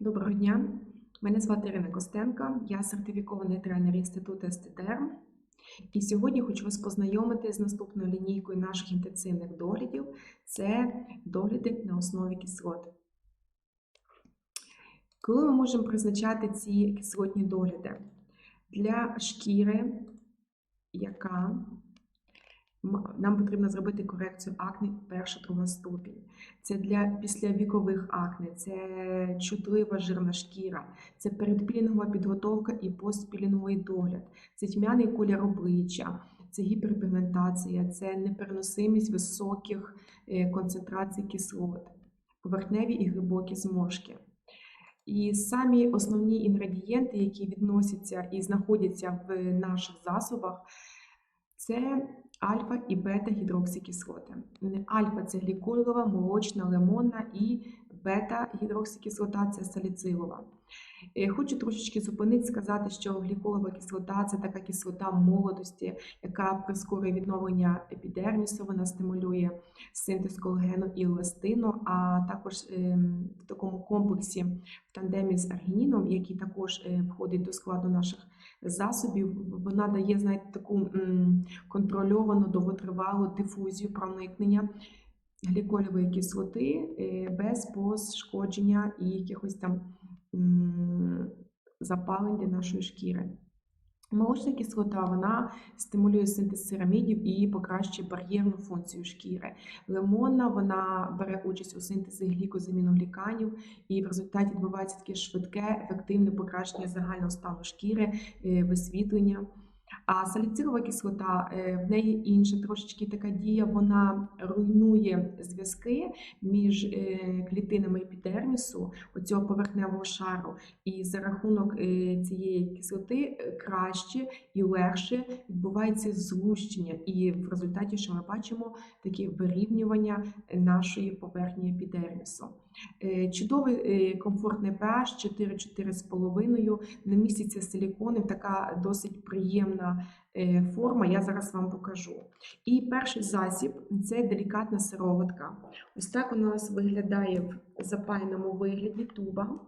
Доброго дня, мене звати Ірина Костенко, я сертифікований тренер інституту СТТР. І сьогодні хочу вас познайомити з наступною лінійкою наших інтенсивних доглядів це догляди на основі кислот. Коли ми можемо призначати ці кислотні догляди? Для шкіри, яка нам потрібно зробити корекцію акне перша друга ступінь. Це для післявікових акне, це чутлива жирна шкіра, це передпілінгова підготовка і постпілінговий догляд, це тьмяний колір обличчя, це гіперпігментація, це непереносимість високих е, концентрацій кислот, поверхневі і глибокі зморшки. І самі основні інгредієнти, які відносяться і знаходяться в наших засобах, це альфа і бета-гідроксикислоти. Альфа це гліколова, молочна, лимонна і бета-гідроксикислота це саліцилова. Е, хочу трошечки зупинити, сказати, що гліколова кислота це така кислота молодості, яка прискорює відновлення епідермісу, вона стимулює синтез колагену і еластину, а також ем, в такому комплексі в тандемі з аргініном, який також е, входить до складу наших засобів, вона дає знаєте, таку контрольовану довготривалу дифузію проникнення гліколівої кислоти е, без пошкодження і якихось там запалень для нашої шкіри. Молочна кислота вона стимулює синтез церамідів і покращує бар'єрну функцію шкіри. Лимонна вона бере участь у синтезі глікозаміногліканів, і в результаті відбувається таке швидке, ефективне покращення загального стану шкіри, е, висвітлення. А саліцилова кислота, е, в неї інша трошечки така дія, вона руйнує зв'язки між е, клітинами епідермісу, оцього поверхневого шару, і за рахунок е, цієї кислоти краще і легше відбувається злущення. І в результаті, що ми бачимо, таке вирівнювання нашої поверхні епідермісу. Чудовий комфортний pH 4-4,5, не міститься силіконів, така досить приємна. Е, форма, я зараз вам покажу. І перший засіб це делікатна сироватка. Ось так у нас виглядає в запайному вигляді туба.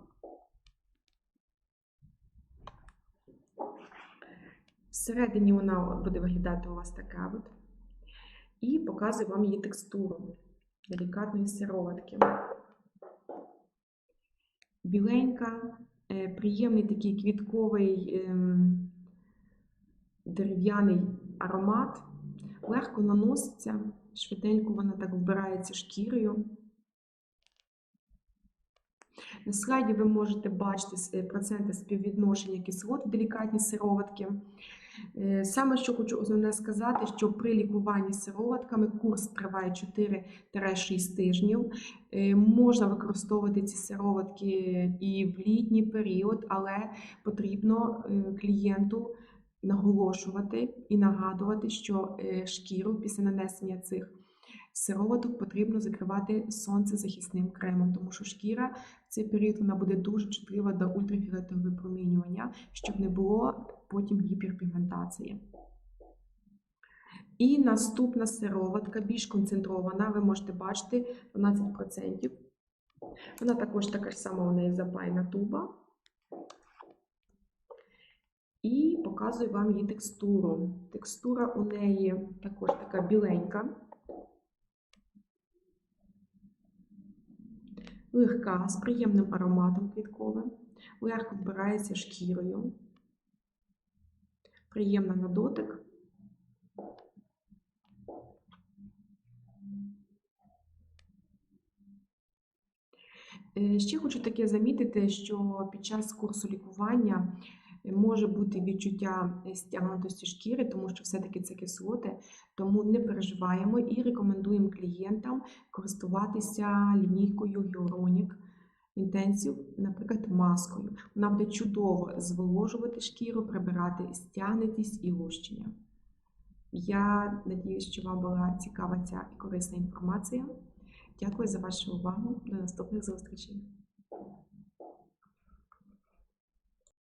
Всередині вона буде виглядати у вас така. І показую вам її текстуру делікатної сироватки. Біленька, е, приємний такий квітковий. Ем, дерев'яний аромат, легко наноситься, швиденько вона так вбирається шкірою. На слайді ви можете бачити е, проценти співвідношення кислот в делікатні сироватки. Е, саме що хочу основне сказати, що при лікуванні сироватками курс триває 4-6 тижнів. Е, можна використовувати ці сироватки і в літній період, але потрібно клієнту наголошувати і нагадувати, що е, шкіру після нанесення цих сироваток потрібно закривати сонцезахисним кремом, тому що шкіра в цей період вона буде дуже чутлива до ультрафіолетового випромінювання, щоб не було потім гіперпігментації. І наступна сироватка, більш концентрована, ви можете бачити 12%. Вона також така ж сама у неї запайна туба І показую вам її текстуру. Текстура у неї також така біленька, легка, з приємним ароматом квітковим, легко вбирається шкірою, приємна на дотик. Е, ще хочу таке замітити, що під час курсу лікування може бути відчуття стягнутості шкіри, тому що все-таки це кислоти, тому не переживаємо і рекомендуємо клієнтам користуватися лінійкою Hyaluronic Intensive, наприклад, маскою. Вона буде чудово зволожувати шкіру, прибирати стягнутість і лущення. Я надіюсь, що вам була цікава ця і корисна інформація. Дякую за вашу увагу. До наступних зустрічей!